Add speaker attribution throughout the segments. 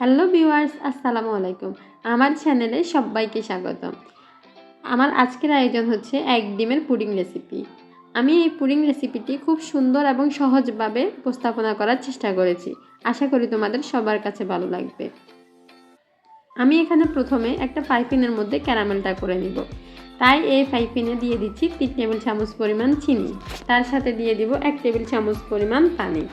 Speaker 1: Hello viewers, আসসালামু আলাইকুম। আমার চ্যানেলে সবাইকে স্বাগত আমার আজকের আয়োজন হচ্ছে এক ডিমের পুডিং রেসিপি। আমি এই পুডিং রেসিপিটি খুব সুন্দর এবং সহজভাবে উপস্থাপনা করার চেষ্টা করেছি। আশা করি তোমাদের সবার কাছে ভালো লাগবে। আমি এখানে প্রথমে একটা পাইপিনের মধ্যে ক্যারামেলটা করে নিব। তাই এই পাইপিনে দিয়ে দিচ্ছি তিন টেবিল চামচ পরিমাণ চিনি। তার সাথে দিয়ে দিব এক টেবিল চামচ পরিমাণ পানি।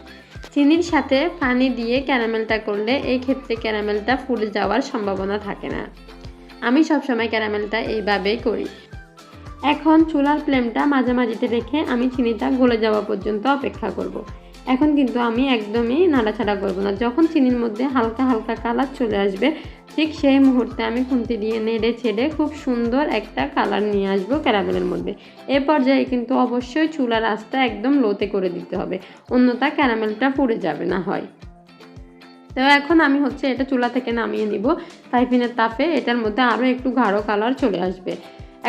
Speaker 1: চিনির সাথে পানি দিয়ে ক্যারামেলটা করলে এই ক্ষেত্রে ক্যারামেলটা ফুলে যাওয়ার সম্ভাবনা থাকে না। আমি সবসময় ক্যারামেলটা এইভাবেই করি। এখন চুলার ফ্লেমটা মাঝামাঝিতে রেখে আমি চিনিটা গলে যাওয়া পর্যন্ত অপেক্ষা করব। এখন কিন্তু আমি একদমই নাড়াছাড়া করব না। যখন চিনির মধ্যে হালকা হালকা কালার চলে আসবে ঠিক সেই মুহূর্তে আমি খুন্তি দিয়ে নেড়ে ছেড়ে খুব সুন্দর একটা কালার নিয়ে আসব ক্যারামেলের মধ্যে। এ পর্যায়ে কিন্তু অবশ্যই চুলার আঁচটা একদম লোতে করে দিতে হবে, অন্যথা ক্যারামেলটা পুড়ে যাবে না হয়। তো এখন আমি হচ্ছে এটা চুলা থেকে নামিয়ে নিব। তাইফিনের তাপে এটার মধ্যে আরও একটু গাঢ় কালার চলে আসবে।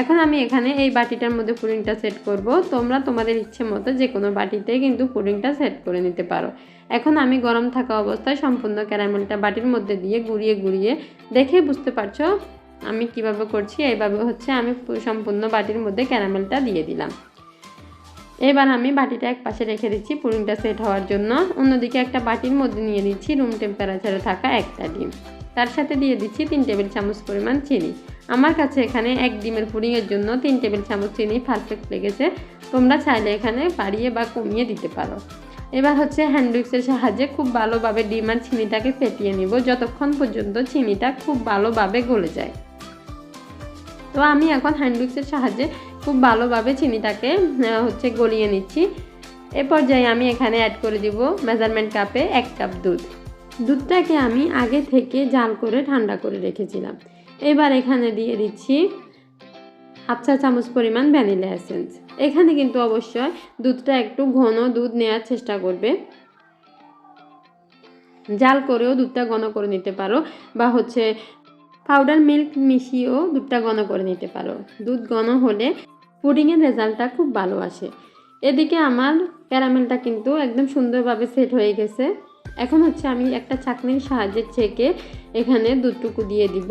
Speaker 1: এখন আমি এখানে এই বাটিটার মধ্যে পুডিংটা সেট করব। তোমরা তোমাদের ইচ্ছে মতো যে কোনো বাটিতে কিন্তু পুডিংটা সেট করে নিতে পারো। এখন আমি গরম থাকা অবস্থায় সম্পূর্ণ ক্যারামেলটা বাটির মধ্যে দিয়ে গুড়িয়ে গুঁড়িয়ে দেখে বুঝতে পারছ আমি কীভাবে করছি? এইভাবে হচ্ছে আমি সম্পূর্ণ বাটির মধ্যে ক্যারামেলটা দিয়ে দিলাম। এবার আমি বাটিটা এক পাশে রেখে দিচ্ছি পুডিংটা সেট হওয়ার জন্য। অন্যদিকে একটা বাটির মধ্যে নিয়ে দিচ্ছি রুম টেম্পারেচারে থাকা একটা ডিম। তার সাথে দিয়ে দিচ্ছি তিন টেবিল চামচ পরিমাণ চিনি। আমার কাছে এখানে এক ডিমের পুডিংয়ের জন্য তিন টেবিল চামচ চিনি পারফেক্ট লেগেছে। তোমরা চাইলে এখানে বাড়িয়ে বা কমিয়ে দিতে পারো। এবার হচ্ছে হ্যান্ড উইক্সের সাহায্যে খুব ভালোভাবে ডিম আর চিনিটাকে ফেটিয়ে নিব, যতক্ষণ পর্যন্ত চিনিটা খুব ভালোভাবে গলে যায়। তো আমি এখন হ্যান্ড উইক্সের সাহায্যে খুব ভালোভাবে চিনিটাকে হচ্ছে গলিয়ে নিচ্ছি। এ পর্যায়ে আমি এখানে অ্যাড করে দিব মেজারমেন্ট কাপে এক কাপ দুধ। দুধটাকে আমি আগে থেকে জাল করে ঠান্ডা করে রেখেছিলাম। এবার এখানে দিয়ে দিচ্ছি হাফ চা চামচ পরিমাণ ভ্যানিলা এসেন্স। এখানে কিন্তু অবশ্যই দুধটা একটু ঘন দুধ নেওয়ার চেষ্টা করবে। জাল করেও দুধটা ঘন করে নিতে পারো বা হচ্ছে পাউডার মিল্ক মিশিয়েও দুধটা ঘন করে নিতে পারো। দুধ ঘন হলে পুডিংয়ের রেজাল্টটা খুব ভালো আসে। এদিকে আমার ক্যারামেলটা কিন্তু একদম সুন্দরভাবে সেট হয়ে গেছে। এখন হচ্ছে আমি একটা চাকনির সাহায্যে ছেঁকে এখানে দুধটুকু দিয়ে দিব।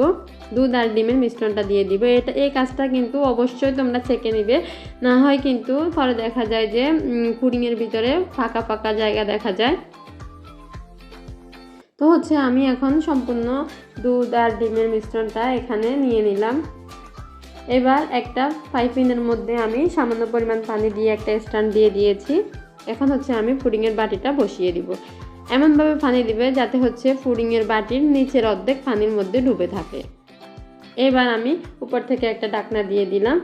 Speaker 1: দুধ আর ডিমের মিশ্রণটা দিয়ে দিব। এটা, এই কাজটা কিন্তু অবশ্যই তোমরা ছেঁকে নিবে। না হয় কিন্তু পরে দেখা যায় যে পুডিংয়ের ভিতরে ফাঁকা ফাঁকা জায়গা দেখা যায়। তো হচ্ছে আমি এখন সম্পূর্ণ দুধ আর ডিমের মিশ্রণটা এখানে নিয়ে নিলাম। এবার একটা পাইপিনের মধ্যে আমি সামান্য পরিমাণ পানি দিয়ে একটা স্ট্যান্ড দিয়ে দিয়েছি। এখন হচ্ছে আমি পুডিংয়ের বাটিটা বসিয়ে দিব। এমনভাবে পানি দিবে যাতে হচ্ছে পুডিংয়ের বাটির নিচের অর্ধেক পানির মধ্যে ডুবে থাকে। এবার আমি উপর থেকে একটা ডাকনা দিয়ে দিলাম।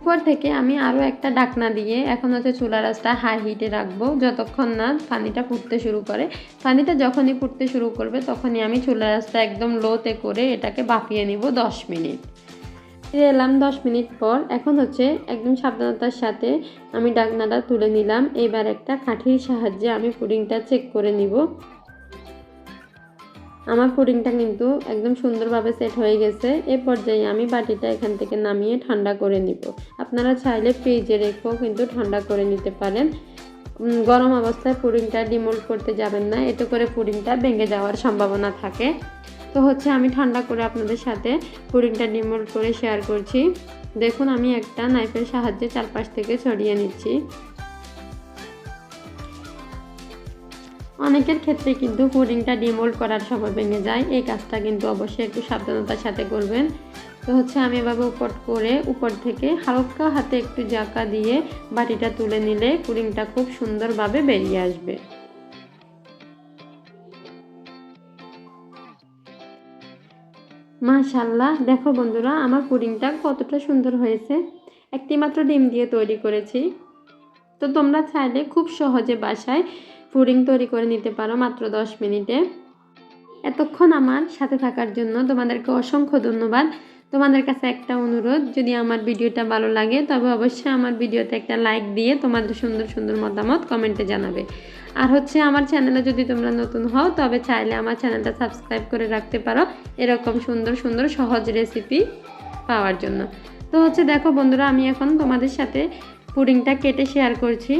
Speaker 1: উপর থেকে আমি আরও একটা ডাকনা দিয়ে এখন হচ্ছে চুলার আঁচটা হাই হিটে রাখব। যতক্ষণ না পানিটা ফুটতে শুরু করে, পানিটা যখনই ফুটতে শুরু করবে তখনই আমি চুলা আঁচটা একদম লোতে করে এটাকে বাপিয়ে নিব দশ মিনিট। ফিরে এলাম দশ মিনিট পর। এখন হচ্ছে একদম সাবধানতার সাথে আমি ডাকনাটা তুলে নিলাম। এবার একটা কাঠির সাহায্যে আমি পুডিংটা চেক করে নিব। আমার পুডিংটা কিন্তু একদম সুন্দরভাবে সেট হয়ে গেছে। এ পর্যায়ে আমি বাটিটা এখান থেকে নামিয়ে ঠান্ডা করে নিব। আপনারা চাইলে ফ্রিজে রেখেও কিন্তু ঠান্ডা করে নিতে পারেন। গরম অবস্থায় পুডিংটা ডিমোল্ড করতে যাবেন না। এতে করে পুডিংটা ভেঙে যাওয়ার সম্ভাবনা থাকে। তো হচ্ছে আমি ঠান্ডা করে আপনাদের সাথে পুডিংটা ডিমোল্ড করে শেয়ার করছি। দেখুন, আমি একটা নাইফের সাহায্যে চারপাশ থেকে ছড়িয়ে নিচ্ছি। অনেকের ক্ষেত্রে কিন্তু পুডিংটা ডিমোল্ড করার সময় ভেঙে যায়, এই কাজটা কিন্তু অবশ্যই একটু সাবধানতার সাথে করবেন। তো হচ্ছে আমি এভাবে উপর করে উপর থেকে হালকা হাতে একটু জাকা দিয়ে বাটিটা তুলে নিলে পুডিংটা খুব সুন্দরভাবে বেরিয়ে আসবে। মাশাল্লাহ। দেখো বন্ধুরা, আমার পুডিংটা কতটা সুন্দর হয়েছে। একটি মাত্র ডিম দিয়ে তৈরি করেছি। তো তোমরা চাইলে খুব সহজে বাসায় পুডিং তৈরি করে নিতে পারো মাত্র দশ মিনিটে। এতক্ষণ আমার সাথে থাকার জন্য তোমাদেরকে অসংখ্য ধন্যবাদ। তোমাদের কাছে একটা অনুরোধ, যদি আমার ভিডিওটা ভালো লাগে, তবে অবশ্যই আমার ভিডিওতে একটা লাইক দিয়ে তোমাদের সুন্দর সুন্দর মতামত কমেন্টে জানাবে। আর হচ্ছে আমার চ্যানেলে যদি তোমরা নতুন হও, তবে চাইলে আমার চ্যানেলটা সাবস্ক্রাইব করে রাখতে পারো এরকম সুন্দর সুন্দর সহজ রেসিপি পাওয়ার জন্য। তো হচ্ছে দেখো বন্ধুরা, আমি এখন তোমাদের সাথে পুডিংটা কেটে শেয়ার করছি।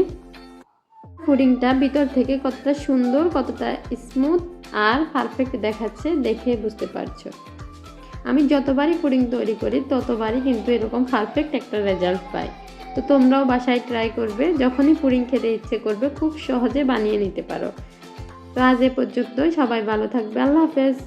Speaker 1: পুডিংটা ভিতর থেকে কতটা সুন্দর, কতটা স্মুথ আর পারফেক্ট দেখাচ্ছে, দেখে বুঝতে পারছ। আমি যতবারই পুডিং তৈরি করি, ততবারই কিন্তু এরকম পারফেক্ট একটা রেজাল্ট পাই। তো তোমরাও বাসায় ট্রাই করবে, যখনই পুডিং খেতে ইচ্ছে করবে, খুব সহজে বানিয়ে নিতে পারো। তো আজ এ পর্যন্তই, সবাই ভালো থাকবে, আল্লাহ হাফেজ।